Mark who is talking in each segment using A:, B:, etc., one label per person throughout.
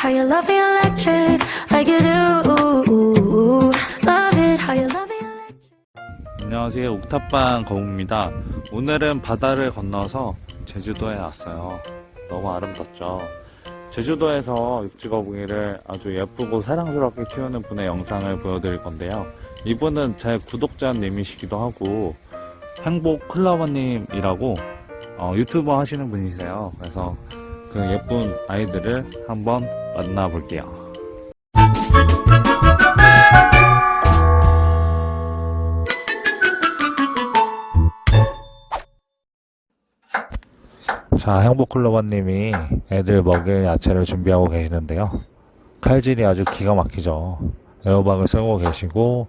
A: how you love me electric, like you do. Love it how you love me electric.
B: 안녕하세요. 옥탑방 거웅입니다. 오늘은 바다를 건너서 제주도에 왔어요. 너무 아름답죠? 제주도에서 육지거북이를 아주 예쁘고 사랑스럽게 키우는 분의 영상을 보여드릴 건데요. 이분은 제 구독자님이시기도 하고 행복클러버님이라고 어, 유튜버 하시는 분이세요. 그래서 그 예쁜 아이들을 한번 만나볼게요. 자, 행복클로버님이 애들 먹일 야채를 준비하고 계시는데요. 칼질이 아주 기가 막히죠. 에어박을 쓰고 계시고,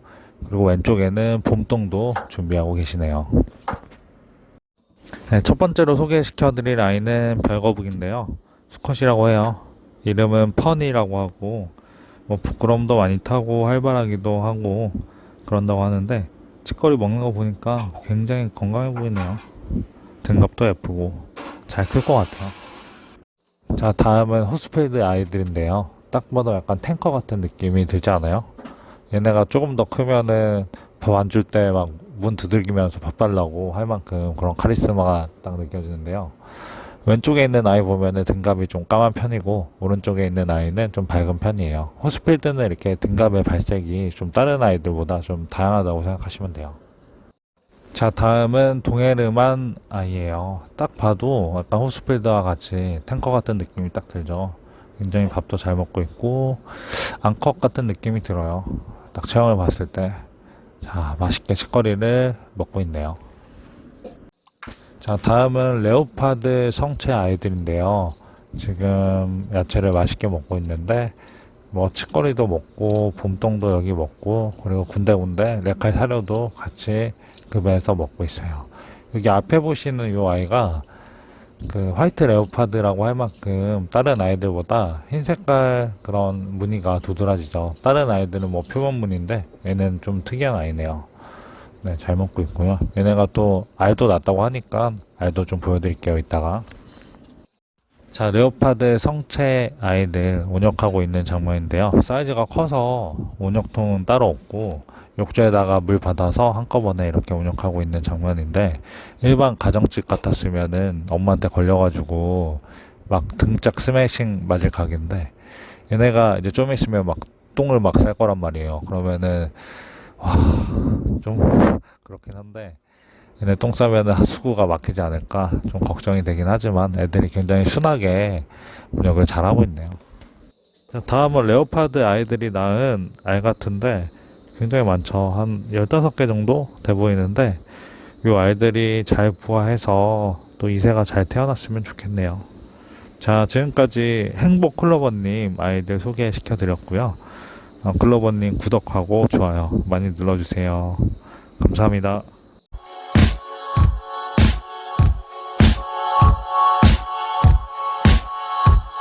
B: 그리고 왼쪽에는 봄동도 준비하고 계시네요. 네, 첫 번째로 소개시켜드릴 아이는 별거북인데요. 수컷이라고 해요. 이름은 펀이라고 하고, 뭐 부끄러움도 많이 타고 활발하기도 하고 그런다고 하는데, 치거리 먹는 거 보니까 굉장히 건강해 보이네요. 등갑도 예쁘고. 잘 클 것 같아요. 자, 다음은 호스페이드 아이들인데요. 딱 봐도 약간 탱커 같은 느낌이 들지 않아요? 얘네가 조금 더 크면은 밥 안 줄 때 막 문 두들기면서 밥 달라고 할 만큼 그런 카리스마가 딱 느껴지는데요. 왼쪽에 있는 아이 보면은 등갑이 좀 까만 편이고 오른쪽에 있는 아이는 좀 밝은 편이에요. 호스필드는 이렇게 등갑의 발색이 좀 다른 아이들보다 좀 다양하다고 생각하시면 돼요. 자, 다음은 동해르만 아이예요. 딱 봐도 약간 호스필드와 같이 탱커 같은 느낌이 딱 들죠. 굉장히 밥도 잘 먹고 있고 암컷 같은 느낌이 들어요. 딱 체형을 봤을 때. 자, 맛있게 식거리를 먹고 있네요. 자, 다음은 레오파드 성체 아이들인데요. 지금 야채를 맛있게 먹고 있는데 뭐 치거리도 먹고 봄동도 여기 먹고 그리고 군데군데 레칼 사료도 같이 급여해서 먹고 있어요. 여기 앞에 보시는 이 아이가 그 화이트 레오파드라고 할 만큼 다른 아이들보다 흰 색깔 그런 무늬가 두드러지죠. 다른 아이들은 뭐 표면 무늬인데 얘는 좀 특이한 아이네요. 네, 잘 먹고 있고요. 얘네가 또 알도 났다고 하니까 알도 좀 보여드릴게요, 이따가. 자, 레오파드 성체 아이들 온역하고 있는 장면인데요. 사이즈가 커서 온역통은 따로 없고 욕조에다가 물 받아서 한꺼번에 이렇게 온역하고 있는 장면인데 일반 가정집 같았으면은 엄마한테 걸려가지고 막 등짝 스매싱 맞을 각인데 얘네가 이제 좀 있으면 막 똥을 막 쌀 거란 말이에요. 그러면은 와, 좀 그렇긴 한데 얘네 똥 싸면은 하수구가 막히지 않을까 좀 걱정이 되긴 하지만 애들이 굉장히 순하게 운영을 잘하고 있네요. 자, 다음은 레오파드 아이들이 낳은 알 같은데 굉장히 많죠. 한 15개 정도 돼 보이는데 이 아이들이 잘 부화해서 또 이세가 잘 태어났으면 좋겠네요. 자, 지금까지 행복 클로버님 아이들 소개시켜 드렸고요. 어, 클로버님 구독하고 좋아요 많이 눌러주세요. 감사합니다.